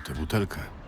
tę butelkę.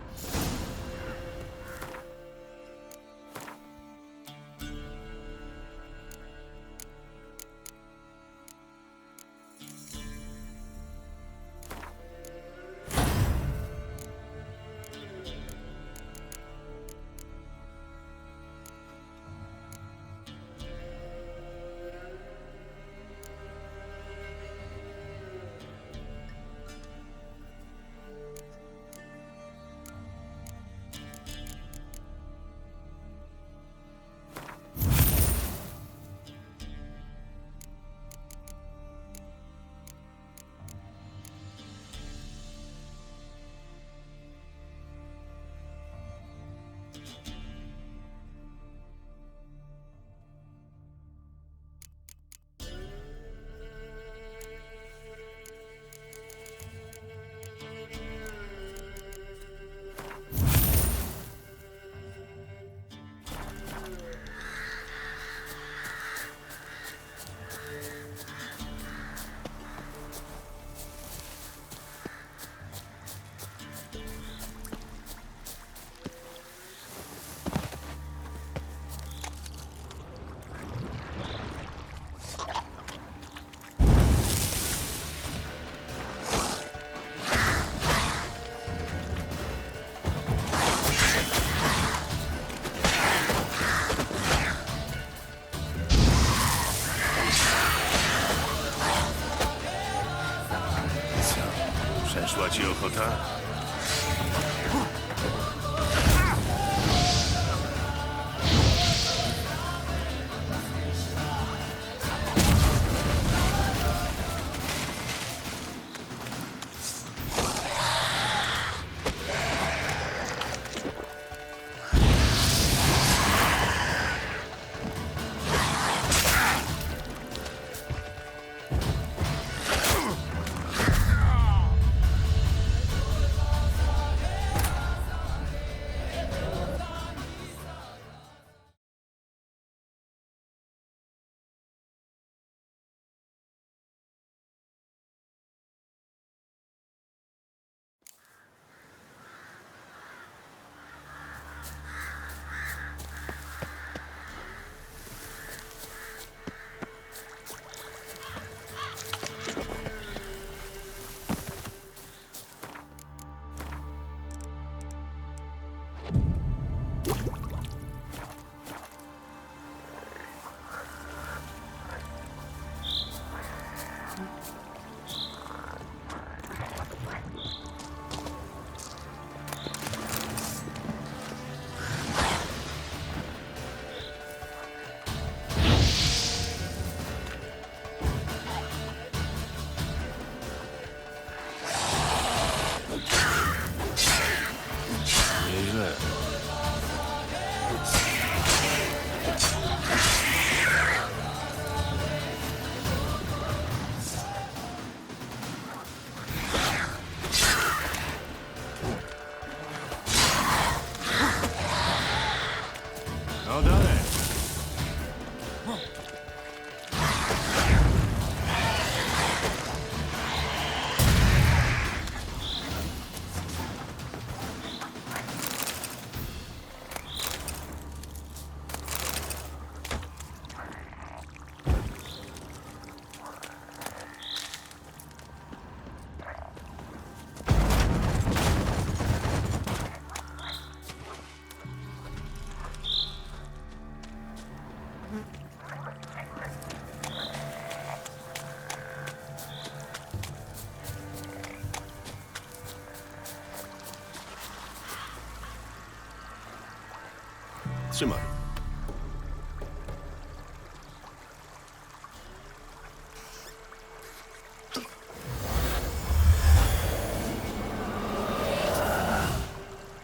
Trzymaj.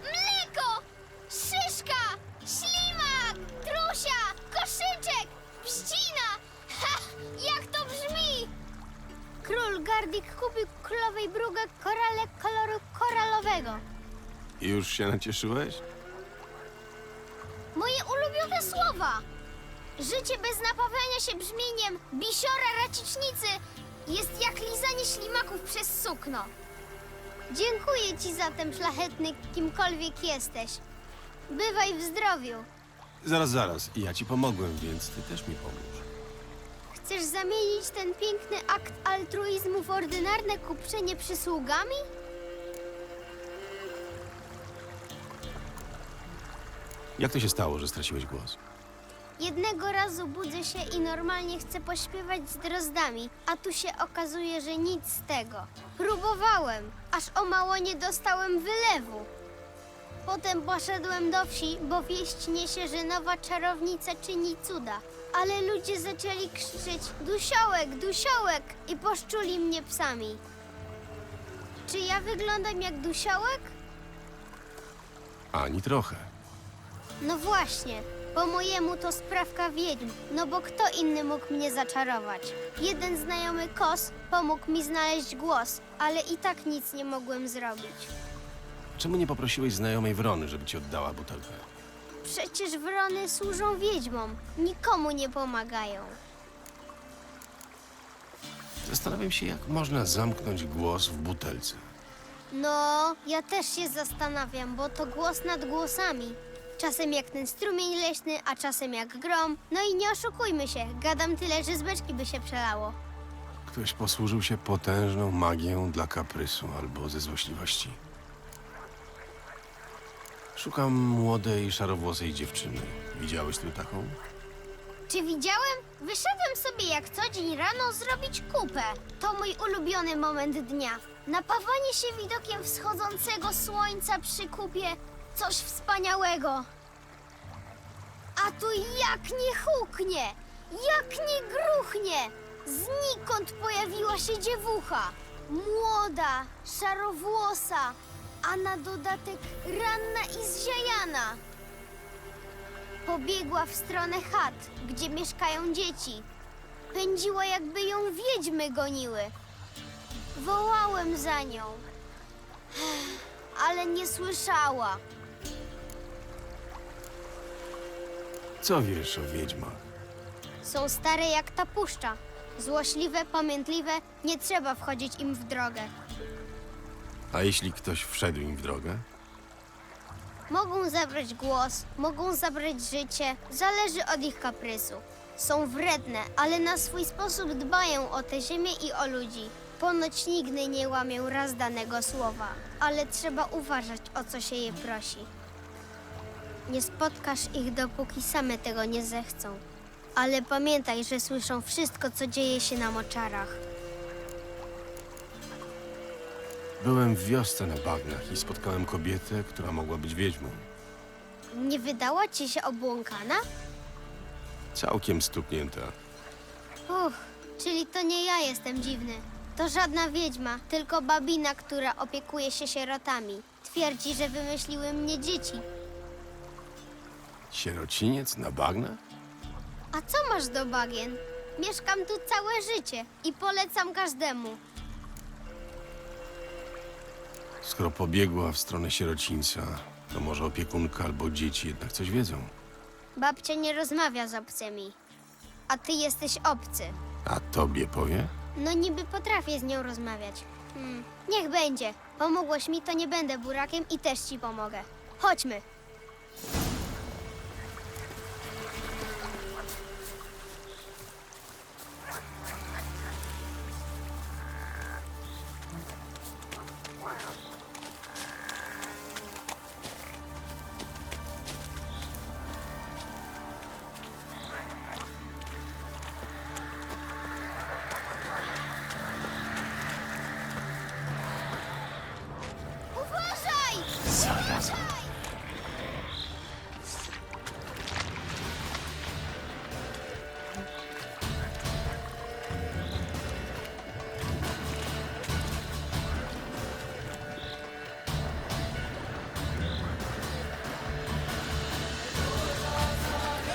Mleko! Szyszka! Ślimak! Trusia! Koszyczek! Pścina! Ha! Jak to brzmi? Król Gardik kupił królowej brugę korale koloru koralowego. Już się nacieszyłeś? Jest jak lizanie ślimaków przez sukno. Dziękuję ci zatem, szlachetny, kimkolwiek jesteś. Bywaj w zdrowiu. Zaraz, zaraz. Ja ci pomogłem, więc ty też mi pomóż. Chcesz zamienić ten piękny akt altruizmu w ordynarne kupczenie przysługami? Jak to się stało, że straciłeś głos? Jednego razu budzę się i normalnie chcę pośpiewać z drozdami, a tu się okazuje, że nic z tego. Próbowałem, aż o mało nie dostałem wylewu. Potem poszedłem do wsi, bo wieść niesie, że nowa czarownica czyni cuda. Ale ludzie zaczęli krzyczeć dusiołek, dusiołek i poszczuli mnie psami. Czy ja wyglądam jak dusiołek? Ani trochę. No właśnie, po mojemu to sprawka wiedźm, no bo kto inny mógł mnie zaczarować? Jeden znajomy kos pomógł mi znaleźć głos, ale i tak nic nie mogłem zrobić. Czemu nie poprosiłeś znajomej Wrony, żeby ci oddała butelkę? Przecież wrony służą wiedźmom, nikomu nie pomagają. Zastanawiam się, jak można zamknąć głos w butelce. No, ja też się zastanawiam, bo to głos nad głosami. Czasem jak ten strumień leśny, a czasem jak grom. No i nie oszukujmy się, gadam tyle, że z beczki by się przelało. Ktoś posłużył się potężną magią dla kaprysu albo ze złośliwości. Szukam młodej, szarowłosej dziewczyny. Widziałeś tu taką? Czy widziałem? Wyszedłem sobie jak co dzień rano zrobić kupę. To mój ulubiony moment dnia. Napawanie się widokiem wschodzącego słońca przy kupie. Coś wspaniałego. A tu jak nie huknie, jak nie gruchnie. Znikąd pojawiła się dziewucha. Młoda, szarowłosa, a na dodatek ranna i zziajana. Pobiegła w stronę chat, gdzie mieszkają dzieci. Pędziła, jakby ją wiedźmy goniły. Wołałem za nią, ale nie słyszała. Co wiesz o wiedźmach? Są stare jak ta puszcza. Złośliwe, pamiętliwe, nie trzeba wchodzić im w drogę. A jeśli ktoś wszedł im w drogę? Mogą zabrać głos, mogą zabrać życie, zależy od ich kaprysu. Są wredne, ale na swój sposób dbają o tę ziemię i o ludzi. Ponoć nigdy nie łamią raz danego słowa, ale trzeba uważać, o co się je prosi. Nie spotkasz ich, dopóki same tego nie zechcą. Ale pamiętaj, że słyszą wszystko, co dzieje się na moczarach. Byłem w wiosce na bagnach i spotkałem kobietę, która mogła być wiedźmą. Nie wydała ci się obłąkana? Całkiem stuknięta. Uch, czyli to nie ja jestem dziwny. To żadna wiedźma, tylko babina, która opiekuje się sierotami. Twierdzi, że wymyśliły mnie dzieci. Sierociniec na bagnach? A co masz do bagien? Mieszkam tu całe życie i polecam każdemu. Skoro pobiegła w stronę sierocińca, to może opiekunka albo dzieci jednak coś wiedzą. Babcia nie rozmawia z obcymi. A ty jesteś obcy. A tobie powie? No niby potrafię z nią rozmawiać. Hmm, niech będzie. Pomogłeś mi, to nie będę burakiem i też ci pomogę. Chodźmy.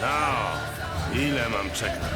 No, ile mam czekać?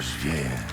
Yeah.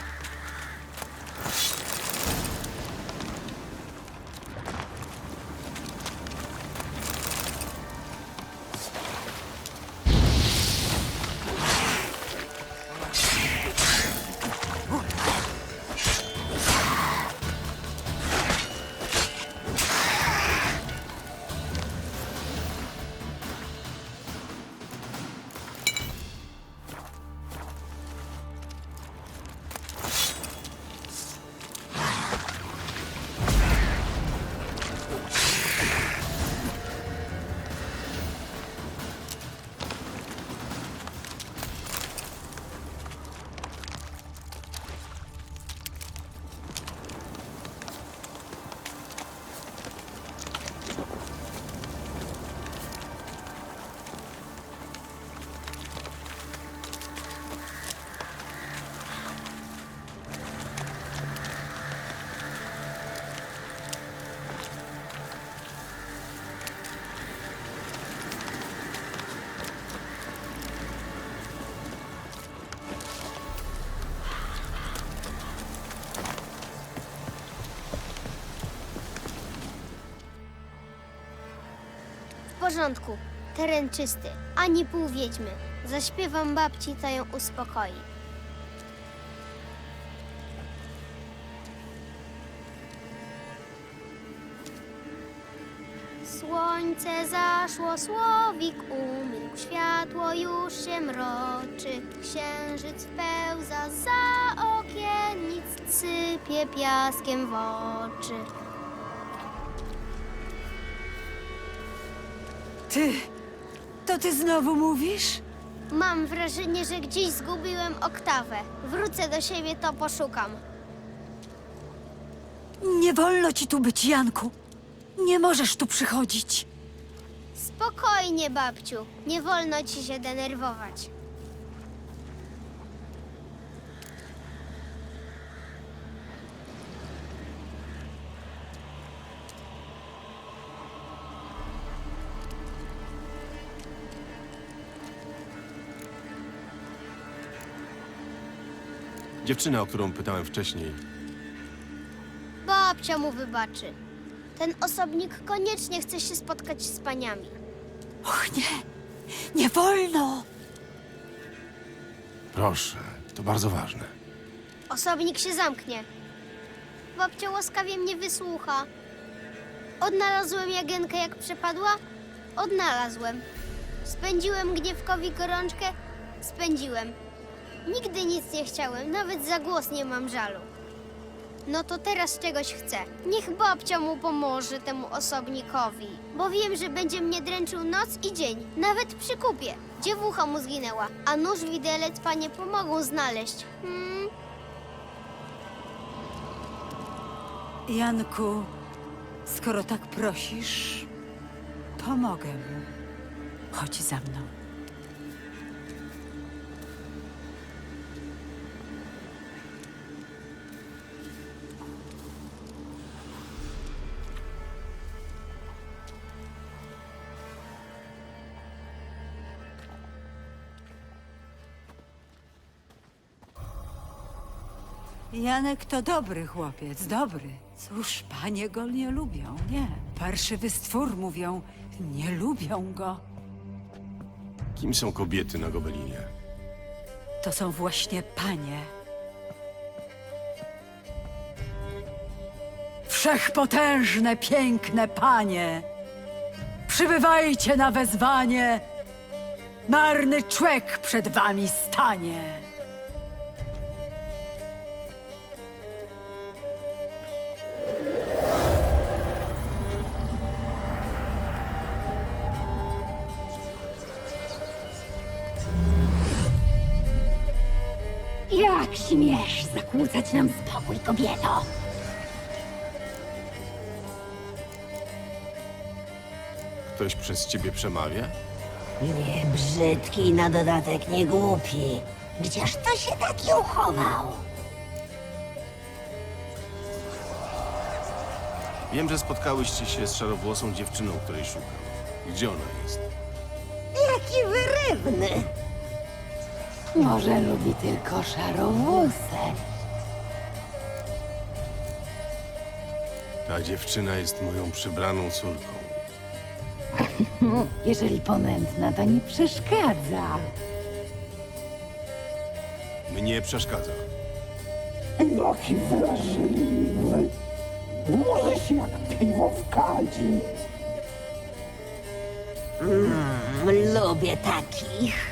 W porządku, teren czysty, ani pół wiedźmy. Zaśpiewam babci, to ją uspokoi. Słońce zaszło, słowik umilkł, światło już się mroczy. Księżyc pełza za okiennic, sypie piaskiem w oczy. Ty, to ty znowu mówisz? Mam wrażenie, że gdzieś zgubiłem oktawę. Wrócę do siebie, to poszukam. Nie wolno ci tu być, Janku. Nie możesz tu przychodzić. Spokojnie, babciu. Nie wolno ci się denerwować. Dziewczyna, o którą pytałem wcześniej, Babcia mu wybaczy. Ten osobnik koniecznie chce się spotkać z paniami. Och nie, nie wolno. proszę, to bardzo ważne. Osobnik się zamknie. Babcia łaskawie mnie wysłucha. Odnalazłem Jagenkę jak przepadła? Odnalazłem. Spędziłem gniewkowi gorączkę? Spędziłem. Nigdy nic nie chciałem, nawet za głos nie mam żalu. No to teraz czegoś chcę. Niech babcia mu pomoże temu osobnikowi, bo wiem, że będzie mnie dręczył noc i dzień, nawet przy kupie. Dziewucha mu zginęła, a nóż widelec panie pomogą znaleźć. Hmm, Janku, skoro tak prosisz, pomogę mu. Chodź za mną. Janek to dobry chłopiec, dobry. Cóż, panie go nie lubią, nie. Parszywy stwór mówią, nie lubią go. Kim są kobiety na Gobelinie? To są właśnie panie. Wszechpotężne, piękne panie. Przybywajcie na wezwanie. Marny człek przed wami stanie. Jak śmiesz zakłócać nam spokój, kobieto? Ktoś przez ciebie przemawia? Nie brzydki i na dodatek nie głupi. Gdzież to się taki uchował? Wiem, że spotkałyście się z szarowłosą dziewczyną, której szukam. Gdzie ona jest? Jaki wyrywny! Może lubi tylko szarowłosę. Ta dziewczyna jest moją przybraną córką. Jeżeli ponętna, to nie przeszkadza. Mnie przeszkadza. Jaki wrażliwy. Może się jak piwo w kadzi. Lubię takich.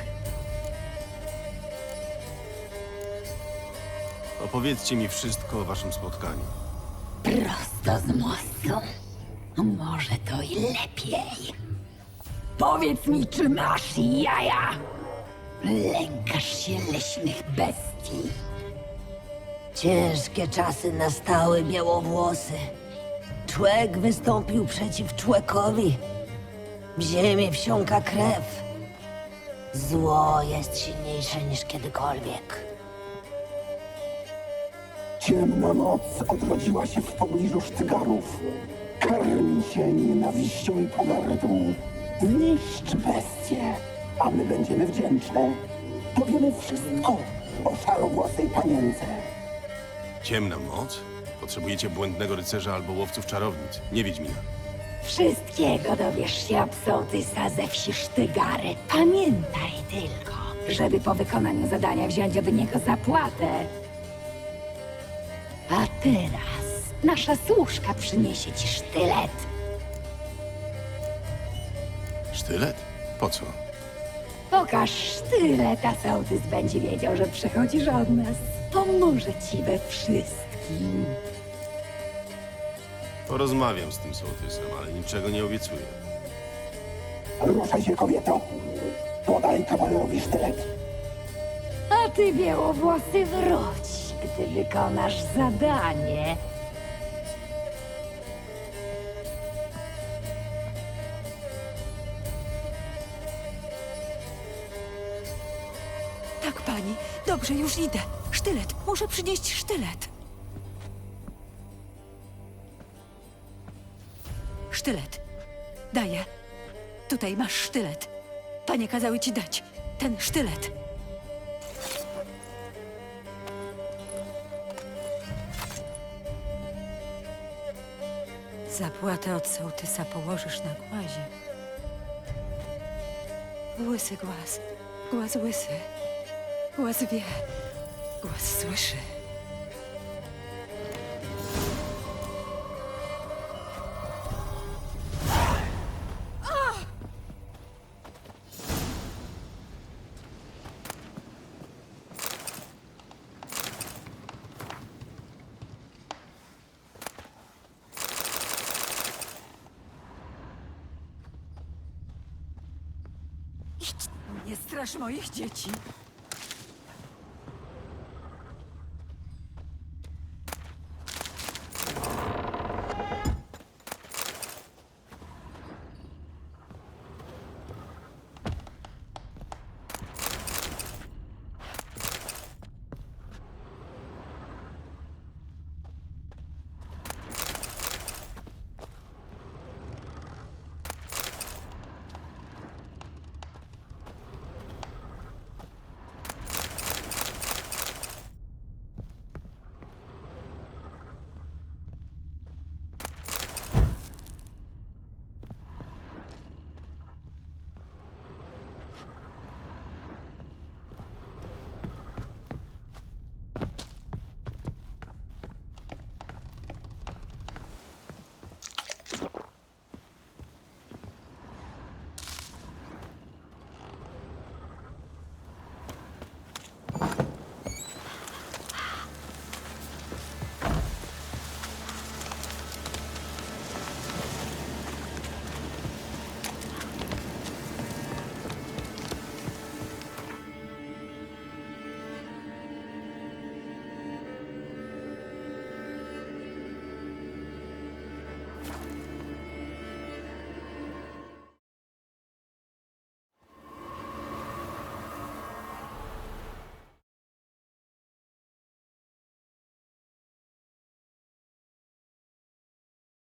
Opowiedzcie mi wszystko o waszym spotkaniu. Prosto z mostu. Może to i lepiej. Powiedz mi, czy masz jaja? Lękasz się leśnych bestii. Ciężkie czasy nastały białowłosy. Człek wystąpił przeciw człekowi. Ziemię wsiąka krew. Zło jest silniejsze niż kiedykolwiek. Ciemna noc odrodziła się w pobliżu sztygarów. Karmi się nienawiścią i pogardą. Zniszcz bestię, a my będziemy wdzięczne. Powiemy wszystko o szarowłosej panience. Ciemna moc? Potrzebujecie błędnego rycerza albo łowców czarownic, nie Wiedźmina. Wszystkiego dowiesz się absolutysta ze wsi Sztygary. Pamiętaj tylko, żeby po wykonaniu zadania wziąć od niego zapłatę. Teraz nasza służka przyniesie ci sztylet. Sztylet? Po co? Pokaż sztylet, a sołtys będzie wiedział, że przychodzisz od nas. Pomoże ci we wszystkim. Porozmawiam z tym sołtysem, ale niczego nie obiecuję. Ruszaj się, kobieto. Podaj kawalerowi sztylet. A ty, białowłosy, wróć, gdy wykonasz zadanie. Tak, pani. Dobrze, już idę. Sztylet. Muszę przynieść sztylet. Sztylet. Daję. Tutaj masz sztylet. Panie kazały ci dać. Ten sztylet. Zapłatę od sołtysa położysz na głazie. Łysy głaz. Głaz łysy. Głaz wie. Głaz słyszy. Moich dzieci.